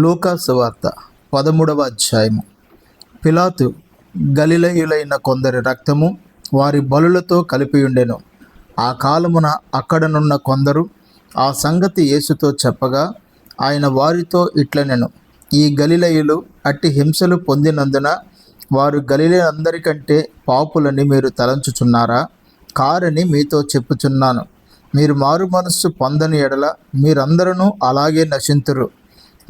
లూకాసువార్త పదమూడవ అధ్యాయము. పిలాతు గలిలయులైన కొందరి రక్తము వారి బలులతో కలిపి ఉండెను ఆ కాలమున అక్కడనున్న కొందరు ఆ సంగతి యేసుతో చెప్పగా ఆయన వారితో ఇట్లనెను ఈ గలిలయులు అట్టి హింసలు పొందినందున వారు గలిలయందరికంటే పాపులని మీరు తలంచుచున్నారా? కారని మీతో చెప్పుచున్నాను. మీరు మారు మనస్సు పొందని ఎడల మీరందరూ అలాగే నశింతురు.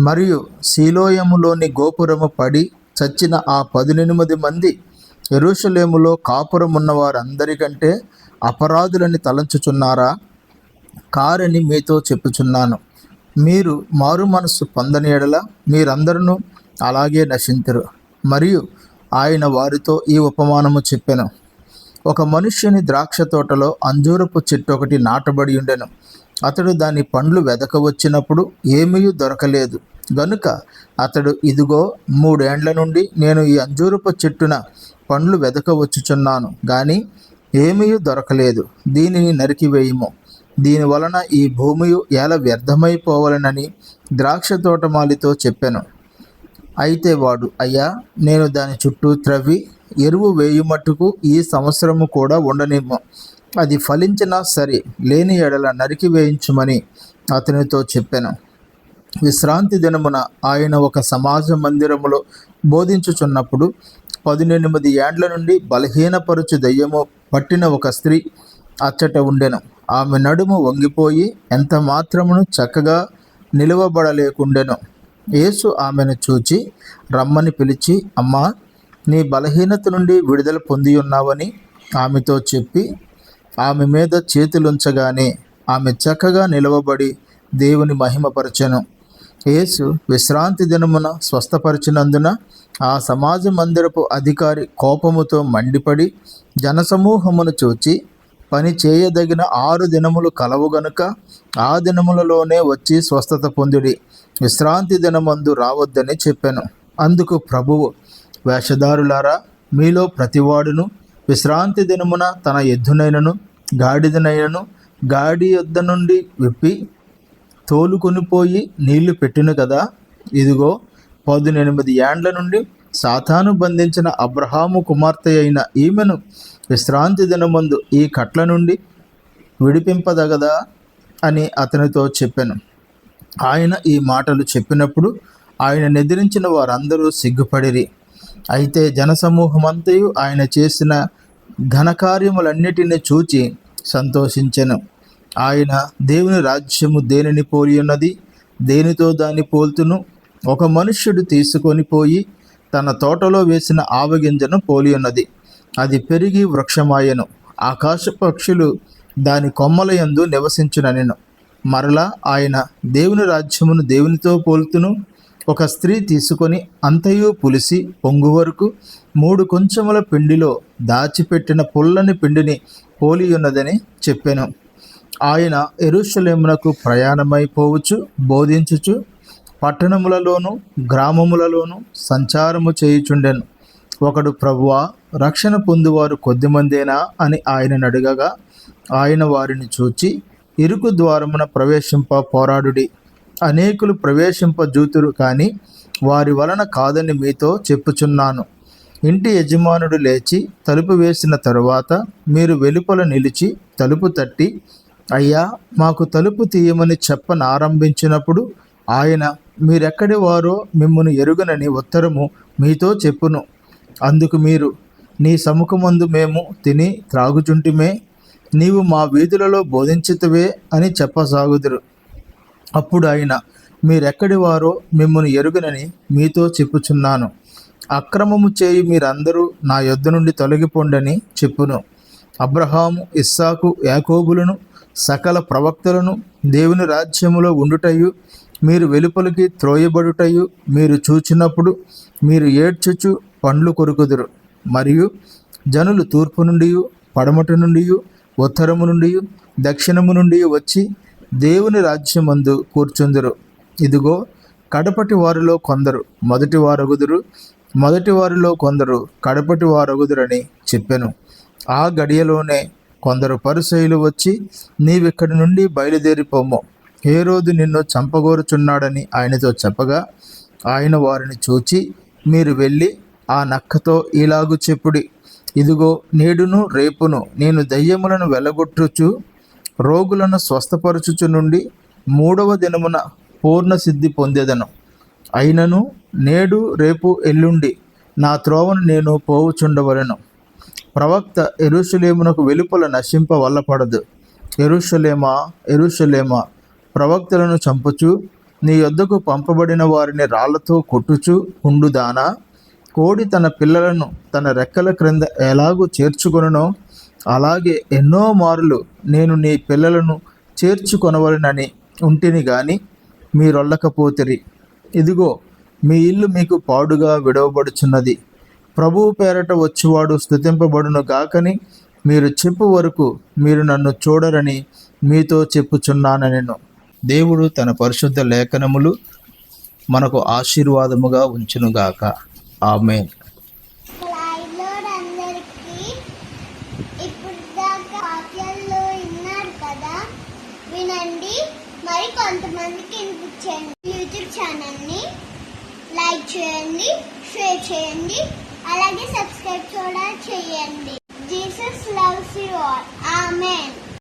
మరియు శీలోయములోని గోపురము పడి చచ్చిన ఆ పదినెనిమిది మంది ఎరుషలేములో కాపురమున్న వారందరికంటే అపరాధులని తలంచుచున్నారా? కారని మీతో చెప్పుచున్నాను. మీరు మారు మనస్సు పొందని ఎడల మీరందరూ అలాగే నశించరు మరియు ఆయన వారితో ఈ ఉపమానము చెప్పాను. ఒక మనుష్యుని ద్రాక్ష తోటలో అంజూరపు చెట్టు ఒకటి నాటబడి ఉండెను. అతడు దాని పండ్లు వెదక వచ్చినప్పుడు ఏమీ దొరకలేదు. గనుక అతడు ఇదిగో మూడేండ్ల నుండి నేను ఈ అంజూరపు చెట్టున పండ్లు వెదకవచ్చుచున్నాను కానీ ఏమీ దొరకలేదు. దీనిని నరికివేయము దీని వలన ఈ భూమి ఎలా వ్యర్థమైపోవాలనని ద్రాక్ష తోటమాలితో చెప్పాను. అయితే వాడు అయ్యా నేను దాని చుట్టూ త్రవ్వి ఎరువు వేయుమట్టుకు ఈ సంవత్సరము కూడా ఉండనిమ్ము. అది ఫలించినా సరే లేని ఎడల నరికి వేయించుమని అతనితో చెప్పాను. విశ్రాంతి దినమున ఆయన ఒక సమాజ మందిరములో బోధించుచున్నప్పుడు పదినెనిమిది ఏండ్ల నుండి బలహీనపరుచు దయ్యము పట్టిన ఒక స్త్రీ అచ్చట ఉండెను. ఆమె నడుము వంగిపోయి ఎంత మాత్రమును చక్కగా నిలువబడలేకుండెను. యేసు ఆమెను చూచి రమ్మని పిలిచి అమ్మా నీ బలహీనత నుండి విడుదల పొంది ఉన్నావని ఆమెతో చెప్పి ఆమె మీద చేతులుంచగానే ఆమె చక్కగా నిలవబడి దేవుని మహిమపరచను. యేసు విశ్రాంతి దినమున స్వస్థపరిచినందున ఆ సమాజ మందిరపు అధికారి కోపముతో మండిపడి జనసమూహమును చూచి పని చేయదగిన ఆరు దినములు కలవు గనుక ఆ దినములలోనే వచ్చి స్వస్థత పొందుడి. విశ్రాంతి దినమందు రావద్దని చెప్పాను. అందుకు ప్రభువు వేషధారులారా మీలో ప్రతివాడును విశ్రాంతి దినమున తన ఎద్దునైనను గాడిదనైనను గాడి యొద్ద నుండి విప్పి తోలుకొనిపోయి నీళ్ళు పెట్టిను కదా? ఇదిగో పదునెనిమిది ఏండ్ల నుండి సాతాను బంధించిన అబ్రహాము కుమార్తె అయిన ఈమెను విశ్రాంతి దినమందు ఈ కట్ల నుండి విడిపింపదగదా? అని అతనితో చెప్పాను. ఆయన ఈ మాటలు చెప్పినప్పుడు ఆయన నిద్రించిన వారందరూ సిగ్గుపడిరి. అయితే జనసమూహమంతయు ఆయన చేసిన ఘనకార్యములన్నిటిని చూచి సంతోషించెను. ఆయన దేవుని రాజ్యము దేనిని పోలి ఉన్నది దేనితో దాన్ని పోల్తును? ఒక మనుష్యుడు తీసుకొని పోయి తన తోటలో వేసిన ఆవగింజను పోలి ఉన్నది అది పెరిగి వృక్షమాయను. ఆకాశ పక్షులు దాని కొమ్మల యందు నివసించుననెను. మరలా ఆయన దేవుని రాజ్యమును దేవునితో పోల్తును? ఒక స్త్రీ తీసుకొని అంతయు పులిసి పొంగు వరకు మూడు కొంచెముల పిండిలో దాచిపెట్టిన పుల్లని పిండిని పోలియున్నదని చెప్పాను. ఆయన ఎరుషలేమునకు ప్రయాణమైపోవచ్చు బోధించుచు పట్టణములలోను గ్రామములలోను సంచారము చేయుచుండెను. ఒకడు ప్రభువా రక్షణ పొందువారు కొద్దిమందేనా? అని ఆయనను అడగగా ఆయన వారిని చూచి ఇరుకు ద్వారమున ప్రవేశింప పోరాడుడి. అనేకులు ప్రవేశింపజూతురు కానీ వారి వలన కాదని మీతో చెప్పుచున్నాను. ఇంటి యజమానుడు లేచి తలుపు వేసిన తరువాత మీరు వెలుపల నిలిచి తలుపు తట్టి అయ్యా మాకు తలుపు తీయమని చెప్పనారంభించినప్పుడు ఆయన మీరెక్కడి వారో మిమ్మల్ని ఎరుగనని ఉత్తరము మీతో చెప్పును. అందుకు మీరు నీ సముఖమందు మేము తిని త్రాగుచుంటిమే నీవు మా వీధులలో బోధించితవే అని చెప్పసాగుదురు. అప్పుడు ఆయన మీరెక్కడి వారో మిమ్మల్ని ఎరుగనని మీతో చెప్పుచున్నాను. అక్రమము చేయి మీరందరూ నా యొద్ద నుండి తొలగిపోండని చెప్పును. అబ్రహాము ఇస్సాకు యాకోబులను సకల ప్రవక్తలను దేవుని రాజ్యములో ఉండుటయు మీరు వెలుపలికి త్రోయబడుటయు మీరు చూచినప్పుడు మీరు ఏడ్చుచు పండ్లు కొరుకుదురు. మరియు జనులు తూర్పు నుండి పడమటి నుండి ఉత్తరము నుండి దక్షిణము నుండి వచ్చి దేవుని రాజ్యమందు కూర్చుందురు. ఇదిగో కడపటి వారిలో కొందరు మొదటి వారగుదురు మొదటి వారిలో కొందరు కడపటి వారగుదురని చెప్పాను. ఆ గడియలోనే కొందరు పరిసయులు వచ్చి నీవిక్కడి నుండి బయలుదేరిపోము. ఏ రోజు నిన్ను చంపగోరుచున్నాడని ఆయనతో చెప్పగా ఆయన వారిని చూచి మీరు వెళ్ళి ఆ నక్కతో ఇలాగు చెప్పుడి. ఇదిగో నేడును రేపును నేను దయ్యములను వెలగొట్టుచు రోగులను స్వస్థపరచుచు నుండి మూడవ దినమున పూర్ణ సిద్ధి పొందేదను. అయినను నేడు రేపు ఎల్లుండి నా త్రోవను నేను పోవుచుండవలను. ప్రవక్త ఎరుషులేమునకు వెలుపల నశింప వల్లపడదు. ఎరుషలేమా ఎరుషలేమా ప్రవక్తలను చంపుచు నీ యొద్దకు పంపబడిన వారిని రాళ్ళతో కొట్టుచు ఉండుదానా? కోడి తన పిల్లలను తన రెక్కల క్రింద ఎలాగూ చేర్చుకొనునో అలాగే ఎన్నో మార్లు నేను నీ పిల్లలను చేర్చుకొనవలనని ఉంటిని గాని మీరొల్లకపోతిరి. ఇదిగో మీ ఇల్లు మీకు పాడుగా విడవబడుచున్నది. ప్రభువు పేరట వచ్చివాడు స్థుతింపబడును గాకని మీరు చెప్పు వరకు మీరు నన్ను చూడరని మీతో చెప్పుచున్నానెను దేవుడు తన పరిశుద్ధ లేఖనములు మనకు ఆశీర్వాదముగా ఉంచునుగాక. ఆమెన్. కొంతమందికి వినిపించండి యూట్యూబ్ ఛానల్ని లైక్ చేయండి షేర్ చేయండి అలాగే సబ్స్క్రైబ్ కూడా చేయండి. Jesus loves you all amen